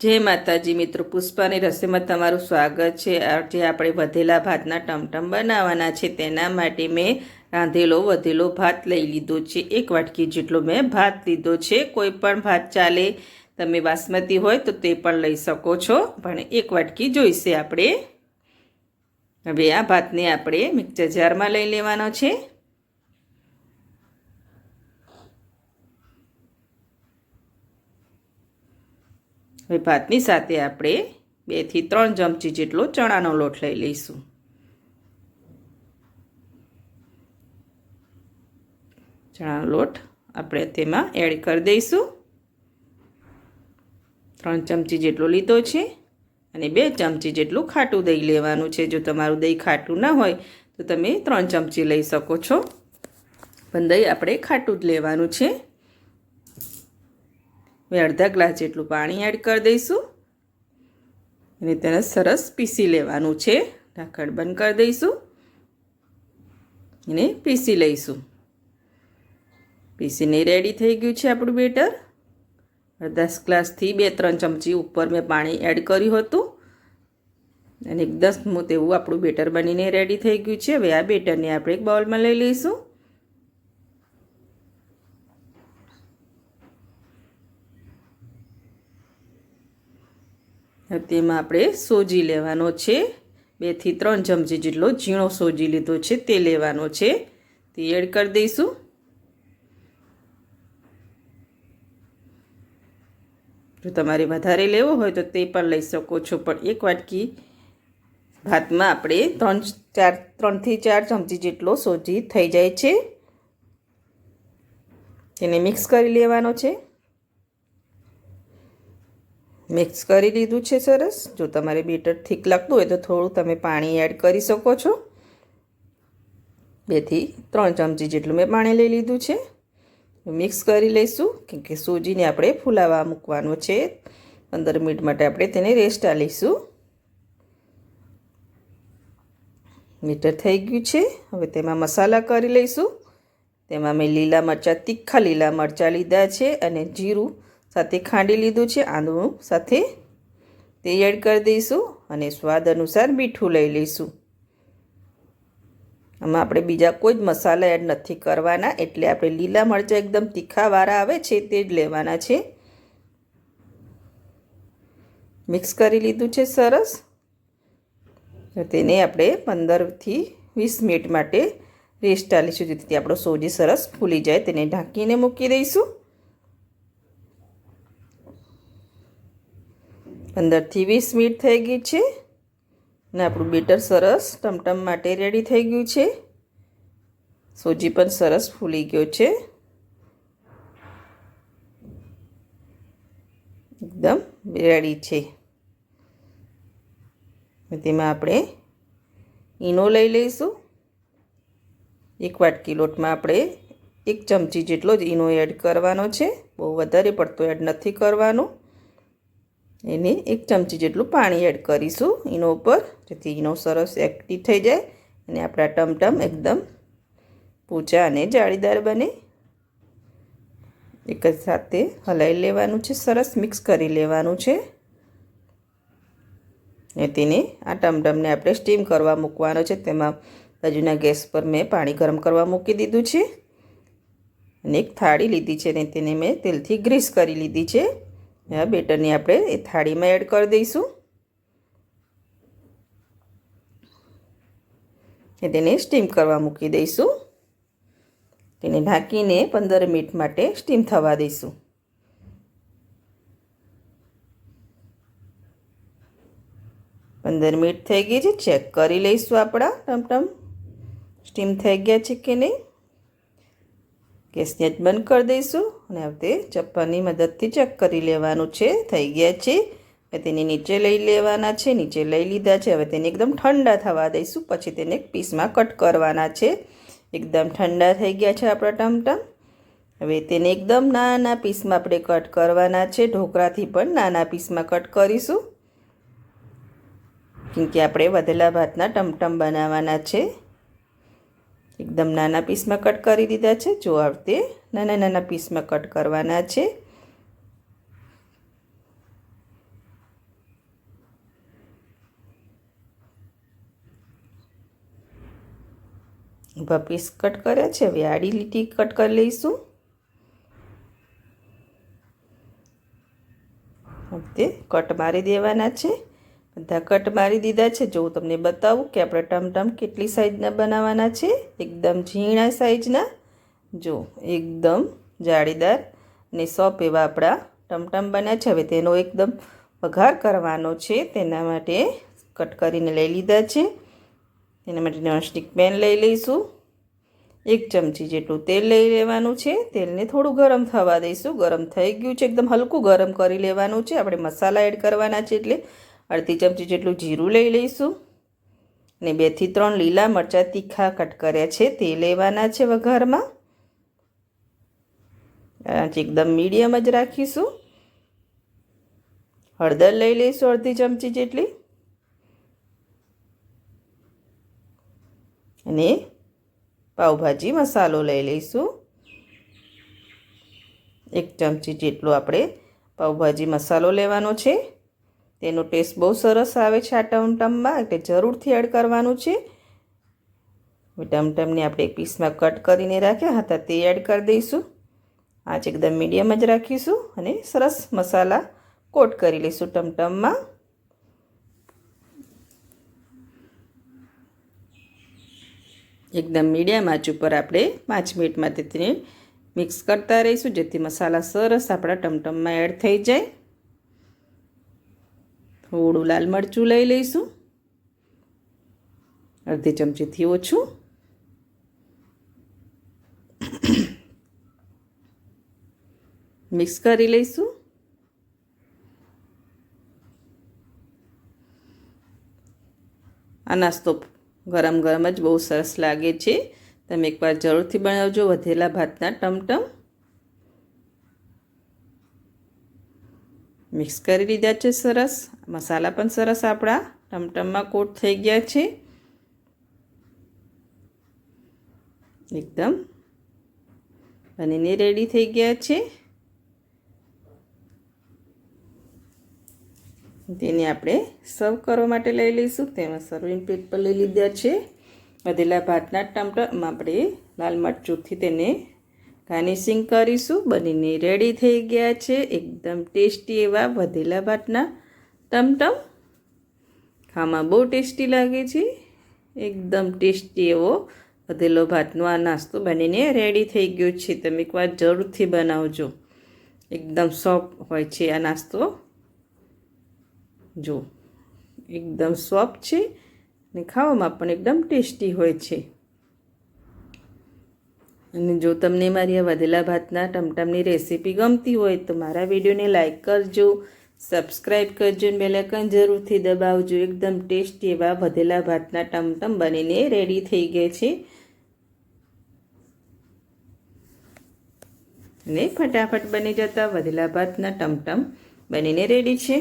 જય માતાજી મિત્રો પુષ્પાની રસોઈમાં તમારું સ્વાગત છે. આજે આપણે વધેલા ભાતના ટમટમ બનાવવાના છે. તેના માટે મેં રાંધેલો વધેલો ભાત લઈ લીધો છે. એક વાટકી જેટલો મેં ભાત લીધો છે. કોઈ પણ ભાત ચાલે, તમે બાસમતી હોય તો તે પણ લઈ શકો છો. પણ એક વાટકી જોઈશે આપણે. હવે આ ભાતને આપણે મિક્સર જારમાં લઈ લેવાનો છે. હવે ભાતની સાથે આપણે બેથી ત્રણ ચમચી જેટલો ચણાનો લોટ લઈ લઈશું. ચણાનો લોટ આપણે તેમાં એડ કરી દઈશું. ત્રણ ચમચી જેટલો લીધો છે અને બે ચમચી જેટલું ખાટું દહીં લેવાનું છે. જો તમારું દહીં ખાટું ના હોય તો તમે ત્રણ ચમચી લઈ શકો છો. પણ દહીં આપણે ખાટું જ લેવાનું છે. હવે અડધા ગ્લાસ જેટલું પાણી એડ કરી દઈશું. અને તેને સરસ પીસી લેવાનું છે. ઢાંકણ બંધ કરી દઈશું. અને પીસી લઈશું. પીસીને રેડી થઈ ગયું છે આપણું બેટર. દસ ગ્લાસથી બે ત્રણ ચમચી ઉપર મેં પાણી એડ કર્યું હતું. અને એકદમ સ્મૂથ એવું આપણું બેટર બનીને રેડી થઈ ગયું છે. હવે આ બેટરને આપણે એક બાઉલમાં લઈ લઈશું. તેમાં આપણે સોજી લેવાનો છે. બેથી ત્રણ ચમચી જેટલો ઝીણો સોજી લીધો છે, તે લેવાનો છે. તે એડ કરી દઈશું. જો તમારે વધારે લેવો હોય તો તે પણ લઈ શકો છો, પણ એક વાટકી ભાતમાં આપણે ત્રણ ચાર, ત્રણથી ચાર ચમચી જેટલો સોજી થઈ જાય છે. તેને મિક્સ કરી લેવાનો છે. મિક્સ કરી લીધું છે સરસ. જો તમારે બેટર થીક લાગતું હોય તો થોડું તમે પાણી એડ કરી શકો છો. બેથી ત્રણ ચમચી જેટલું મેં પાણી લઈ લીધું છે. મિક્સ કરી લઈશું કેમ કે સૂજીને આપણે ફૂલાવા મૂકવાનો છે. પંદર મિનિટ માટે આપણે તેને રેસ્ટ આલીશું. મીટર થઈ ગયું છે. હવે તેમાં મસાલા કરી લઈશું. તેમાં મેં લીલા મરચાં, તીખા લીલા મરચાં લીધા છે અને જીરું સાથે ખાંડી લીધું છે, આંદું સાથે તે એડ કરી દઈશું અને સ્વાદ અનુસાર મીઠું લઈ લઈશું. આમાં આપણે બીજા કોઈ જ મસાલા એડ નથી કરવાના, એટલે આપણે લીલા મરચાં એકદમ તીખાવાળા આવે છે તે જ લેવાના છે. મિક્સ કરી લીધું છે સરસ. તેને આપણે પંદરથી વીસ મિનિટ માટે રેસ્ટ આપીશું જેથી આપણો સોજી સરસ ફૂલી જાય. તેને ઢાંકીને મૂકી દઈશું. પંદરથી વીસ મિનિટ થઈ ગઈ છે અને આપણું બેટર સરસ ટમટમ માટે રેડી થઈ ગયું છે. સોજી પણ સરસ ફૂલી ગયો છે. એકદમ રેડી છે. તેમાં આપણે ઈનો લઈ લઈશું. એક વાટકી લોટમાં આપણે એક ચમચી જેટલો જ ઈનો એડ કરવાનો છે. બહુ વધારે પડતો એડ નથી કરવાનો. એને એક ચમચી જેટલું પાણી એડ કરીશું. એનો ઉપર જેથી એનો સરસ એક્ટિવ થઈ જાય અને આપણા ટમટમ એકદમ પૂચા અને જાળીદાર બને. એક જ સાથે હલાવી લેવાનું છે, સરસ મિક્સ કરી લેવાનું છે. અને તેને આ ટમટમને આપણે સ્ટીમ કરવા મૂકવાનો છે. તેમાં બાજુના ગેસ પર મેં પાણી ગરમ કરવા મૂકી દીધું છે. અને એક થાળી લીધી છે અને તેને મેં તેલથી ગ્રીસ કરી લીધી છે. આ બેટરની આપણે એ થાળીમાં એડ કરી દઈશું. એ તેને સ્ટીમ કરવા મૂકી દઈશું. તેને ઢાંકીને પંદર મિનિટ માટે સ્ટીમ થવા દઈશું. પંદર મિનિટ થઈ ગઈ છે, ચેક કરી લઈશું આપણા ટમટમ સ્ટીમ થઈ ગયા છે કે નહીં? ગેસને બંધ કરી દઈશું. અને હવે ચપ્પાની મદદથી ચેક કરી લેવાનું છે. થઈ ગયા છે. હવે તેને નીચે લઈ લેવાના છે. નીચે લઈ લીધા છે. હવે તેને એકદમ ઠંડા થવા દઈશું. પછી તેને પીસમાં કટ કરવાના છે. એકદમ ઠંડા થઈ ગયા છે આપણા ટમટમ. હવે તેને એકદમ નાના પીસમાં આપણે કટ કરવાના છે. ઢોકળાથી પણ નાના પીસમાં કટ કરીશું. કેમ કે આપણે વધેલા ભાતના ટમટમ બનાવવાના છે. એકદમ નાના પીસમાં કટ કરી દીધા છે. જો આ રીતે નાના નાના પીસમાં કટ કરવાના છે. ઊભા પીસ કટ કર્યા છે. હવે આડી લીટી કટ કરી લઈશું. હવે કટ મારી દેવાના છે. બધા કટ મારી દીધા છે. જો હું તમને બતાવું કે આપણે ટમટમ કેટલી સાઈઝના બનાવવાના છે. એકદમ ઝીણા સાઈઝના જો, એકદમ જાળીદાર ને સોપ એવા આપણા ટમટમ બન્યા છે. હવે તેનો એકદમ વઘાર કરવાનો છે. તેના માટે કટ કરીને લઈ લીધા છે. તેના માટે નોનસ્ટિક પેન લઈ લઈશું. એક ચમચી જેટલું તેલ લઈ લેવાનું છે. તેલને થોડું ગરમ થવા દઈશું. ગરમ થઈ ગયું છે. એકદમ હલકું ગરમ કરી લેવાનું છે. આપણે મસાલા એડ કરવાના છે એટલે અડધી ચમચી જેટલું જીરું લઈ લઈશું. અને બેથી ત્રણ લીલા મરચાં તીખા કટ કર્યા છે. તે લેવાના છે વઘારમાં. એકદમ મીડિયમ જ રાખીશું. હળદર લઈ લઈશું અડધી ચમચી જેટલી. અને પાઉભાજી મસાલો લઈ લઈશું. એક ચમચી જેટલો આપણે પાઉભાજી મસાલો લેવાનો છે. તેનો ટેસ્ટ બહુ સરસ આવે છે આ ટમટમમાં એટલે જરૂરથી એડ કરવાનું છે. ટમટમને આપણે એક પીસમાં કટ કરીને રાખ્યા હતા, તે એડ કરી દઈશું. આંચ એકદમ મીડિયમ જ રાખીશું અને સરસ મસાલા કોટ કરી લઈશું ટમટમમાં. એકદમ મીડિયમ આંચ ઉપર આપણે પાંચ મિનિટ માટે તેને મિક્સ કરતા રહીશું, જેથી મસાલા સરસ આપણા ટમટમમાં એડ થઈ જાય. થોડું લાલ મરચું લઈ લઈશું. અડધી ચમચીથી ઓછું. મિક્સ કરી લઈશું. આ નાસ્તો ગરમ ગરમ જ બહુ સરસ લાગે છે. તમે એકવાર જરૂરથી બનાવજો વધેલા ભાતના ટમટમ. મિક્સ કરી લીધા છે સરસ. મસાલા પણ સરસ આપણા ટમટમમાં કોટ થઈ ગયા છે. એકદમ બનીને રેડી થઈ ગયા છે. તેને આપણે સર્વ કરવા માટે લઈ લઈશું. તેમાં સર્વિંગ પ્લેટ પર લઈ લીધા છે. વધેલા ભાતના ટમટમ આપણે લાલ મરચુંથી તેને ગાર્નિશિંગ કરીશું. બનીને રેડી થઈ ગયા છે. એકદમ ટેસ્ટી એવા વધેલા ભાતના ટમટમ. ખાવામાં બહુ ટેસ્ટી લાગે છે. એકદમ ટેસ્ટી એવો વધેલો ભાતનો આ નાસ્તો બનીને રેડી થઈ ગયો છે. તમે એકવાર જરૂરથી બનાવજો. એકદમ સોફ્ટ હોય છે આ નાસ્તો. જો, એકદમ સોફ્ટ છે અને ખાવામાં પણ એકદમ ટેસ્ટી હોય છે. અને જો તમને મારી આ વધેલા ભાતના ટમટમની રેસીપી ગમતી હોય તો મારા વિડીયોને લાઇક કરજો સબસ્ક્રાઈબ કરજો અને બેલેકન જરૂરથી દબાવજો. એકદમ ટેસ્ટી એવા વધેલા ભાતના ટમટમ બનીને રેડી થઈ ગયા છે. ને ફટાફટ બની જતા વધેલા ભાતના ટમટમ બનીને રેડી છે.